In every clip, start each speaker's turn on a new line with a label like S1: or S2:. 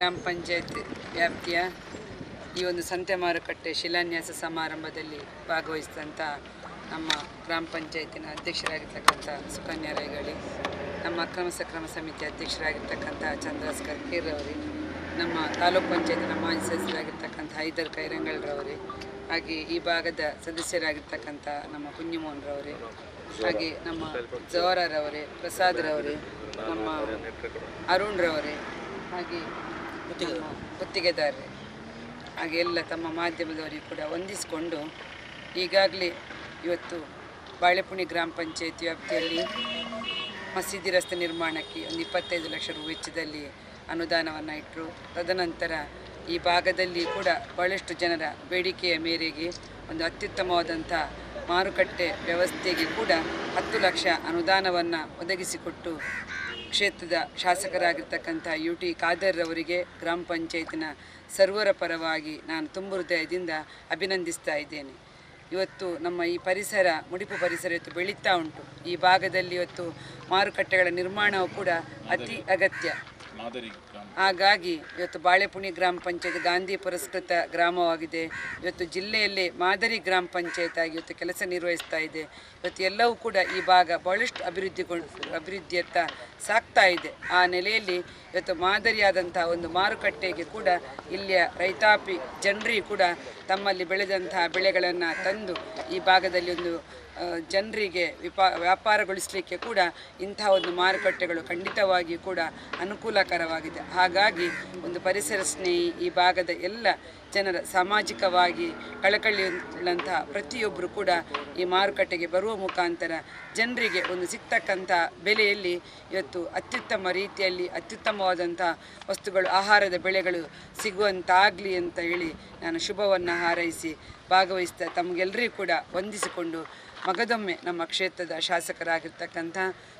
S1: ಗ್ರಾಮ ಪಂಚಾಯತ್ ವ್ಯಾಪ್ತಿಯ ಈ ಒಂದು ಸಂತೆ ಮಾರುಕಟ್ಟೆ ಶಿಲಾನ್ಯಾಸ ಸಮಾರಂಭದಲ್ಲಿ ಭಾಗವಹಿಸಿದಂಥ ನಮ್ಮ ಗ್ರಾಮ ಪಂಚಾಯತಿನ ಅಧ್ಯಕ್ಷರಾಗಿರ್ತಕ್ಕಂಥ ಸುಕನ್ಯಾ ರೈಗಳಿ ನಮ್ಮ ಅಕ್ರಮ ಸಕ್ರಮ ಸಮಿತಿ ಅಧ್ಯಕ್ಷರಾಗಿರ್ತಕ್ಕಂಥ ಚಂದ್ರಾಸ್ ಕರ್ಕೇರವರೇ ನಮ್ಮ ತಾಲೂಕ್ ಪಂಚಾಯತಿನ ಮಾಜಿ ಸದಸ್ಯರಾಗಿರ್ತಕ್ಕಂಥ ಹೈದರ್ ಕೈರಂಗಳ್ರವರೇ, ಹಾಗೆ ಈ ಭಾಗದ ಸದಸ್ಯರಾಗಿರ್ತಕ್ಕಂಥ ನಮ್ಮ ಕುಂಜಿಮೋಹನ್ರವರೇ ಹಾಗೆ ನಮ್ಮ ಜೋರಾರವರೇ ಪ್ರಸಾದ್ರವರೇ, ನಮ್ಮ ಅರುಣ್ರವರೇ, ಹಾಗೆ ಗುತ್ತಿಗೆದಾರರೇ ಹಾಗೆ ಎಲ್ಲ ತಮ್ಮ ಮಾಧ್ಯಮದವರಿಗೂ ಕೂಡ ವಂದಿಸಿಕೊಂಡು ಈಗಾಗಲೇ ಇವತ್ತು ಬಾಳೆಪುಣಿ ಗ್ರಾಮ ಪಂಚಾಯತಿ ವ್ಯಾಪ್ತಿಯಲ್ಲಿ ಮಸೀದಿ ರಸ್ತೆ ನಿರ್ಮಾಣಕ್ಕೆ ಒಂದು ಇಪ್ಪತ್ತೈದು ಲಕ್ಷ ರೂ ವೆಚ್ಚದಲ್ಲಿ ಅನುದಾನವನ್ನು ಇಟ್ಟರು. ತದನಂತರ ಈ ಭಾಗದಲ್ಲಿ ಕೂಡ ಭಾಳಷ್ಟು ಜನರ ಬೇಡಿಕೆಯ ಮೇರೆಗೆ ಒಂದು ಅತ್ಯುತ್ತಮವಾದಂಥ ಮಾರುಕಟ್ಟೆ ವ್ಯವಸ್ಥೆಗೆ ಕೂಡ ಹತ್ತು ಲಕ್ಷ ಅನುದಾನವನ್ನು ಒದಗಿಸಿಕೊಟ್ಟು ಕ್ಷೇತ್ರದ ಶಾಸಕರಾಗಿರ್ತಕ್ಕಂಥ ಯು ಟಿ ಖಾದರ್ ಅವರಿಗೆ ಗ್ರಾಮ ಪಂಚಾಯತಿನ ಸರ್ವರ ಪರವಾಗಿ ನಾನು ತುಂಬು ಹೃದಯದಿಂದ ಅಭಿನಂದಿಸ್ತಾ ಇದ್ದೇನೆ. ಇವತ್ತು ನಮ್ಮ ಈ ಪರಿಸರ, ಮುಡಿಪು ಪರಿಸರ ಇವತ್ತು ಬೆಳೀತಾ ಉಂಟು. ಈ ಭಾಗದಲ್ಲಿ ಇವತ್ತು ಮಾರುಕಟ್ಟೆಗಳ ನಿರ್ಮಾಣವು ಕೂಡ ಅತಿ ಅಗತ್ಯ. ಹಾಗಾಗಿ ಇವತ್ತು ಬಾಳೆಪುಣಿ ಗ್ರಾಮ ಪಂಚಾಯತ್ ಗಾಂಧಿ ಪುರಸ್ಕೃತ ಗ್ರಾಮವಾಗಿದೆ. ಇವತ್ತು ಜಿಲ್ಲೆಯಲ್ಲೇ ಮಾದರಿ ಗ್ರಾಮ ಪಂಚಾಯತ್ ಆಗಿ ಇವತ್ತು ಕೆಲಸ ನಿರ್ವಹಿಸ್ತಾ ಇದೆ. ಇವತ್ತು ಎಲ್ಲವೂ ಕೂಡ ಈ ಭಾಗ ಬಹಳಷ್ಟು ಅಭಿವೃದ್ಧಿಗೊಂಡು ಅಭಿವೃದ್ಧಿಯತ್ತ ಸಾಕ್ತಾ ಇದೆ. ಆ ನೆಲೆಯಲ್ಲಿ ಇವತ್ತು ಮಾದರಿಯಾದಂತಹ ಒಂದು ಮಾರುಕಟ್ಟೆಗೆ ಕೂಡ ಇಲ್ಲಿಯ ರೈತಾಪಿ ಜನರಿಗೆ ಕೂಡ ತಮ್ಮಲ್ಲಿ ಬೆಳೆದಂತಹ ಬೆಳೆಗಳನ್ನು ತಂದು ಈ ಭಾಗದಲ್ಲಿ ಒಂದು ಜನರಿಗೆ ವಿಪಾ, ವ್ಯಾಪಾರಗೊಳಿಸಲಿಕ್ಕೆ ಕೂಡ ಇಂತಹ ಒಂದು ಮಾರುಕಟ್ಟೆಗಳು ಖಂಡಿತವಾಗಿ ಕೂಡ ಅನುಕೂಲಕರವಾಗಿದೆ. ಹಾಗಾಗಿ ಒಂದು ಪರಿಸರ ಸ್ನೇಹಿ ಈ ಭಾಗದ ಎಲ್ಲ ಜನರ ಸಾಮಾಜಿಕವಾಗಿ ಕಳಕಳಿಯುಳ್ಳಂತಹ ಪ್ರತಿಯೊಬ್ಬರು ಕೂಡ ಈ ಮಾರುಕಟ್ಟೆಗೆ ಬರುವ ಮುಖಾಂತರ ಜನರಿಗೆ ಒಂದು ಸಿಗ್ತಕ್ಕಂಥ ಬೆಲೆಯಲ್ಲಿ ಇವತ್ತು ಅತ್ಯುತ್ತಮ ರೀತಿಯಲ್ಲಿ ಅತ್ಯುತ್ತಮವಾದಂಥ ವಸ್ತುಗಳು, ಆಹಾರದ ಬೆಳೆಗಳು ಸಿಗುವಂತಾಗಲಿ ಅಂತ ಹೇಳಿ ನಾನು ಶುಭವನ್ನು ಹಾರೈಸಿ ಭಾಗವಹಿಸ್ತಾ ತಮಗೆಲ್ಲರಿಗೂ ಕೂಡ ವಂದಿಸಿಕೊಂಡು ಮಗದೊಮ್ಮೆ ನಮ್ಮ ಕ್ಷೇತ್ರದ ಶಾಸಕರಾಗಿರ್ತಕ್ಕಂಥ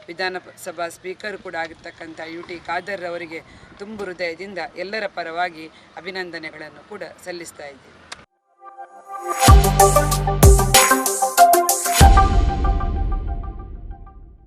S1: ವಿಧಾನಸಭಾ ಸ್ಪೀಕರ್ ಕೂಡ ಆಗಿರ್ತಕ್ಕಂಥ ಯು ಟಿ ಖಾದರ್ ಅವರಿಗೆ ತುಂಬು ಹೃದಯದಿಂದ ಎಲ್ಲರ ಪರವಾಗಿ ಅಭಿನಂದನೆಗಳನ್ನು ಕೂಡ ಸಲ್ಲಿಸ್ತಾ ಇದ್ದೀನಿ.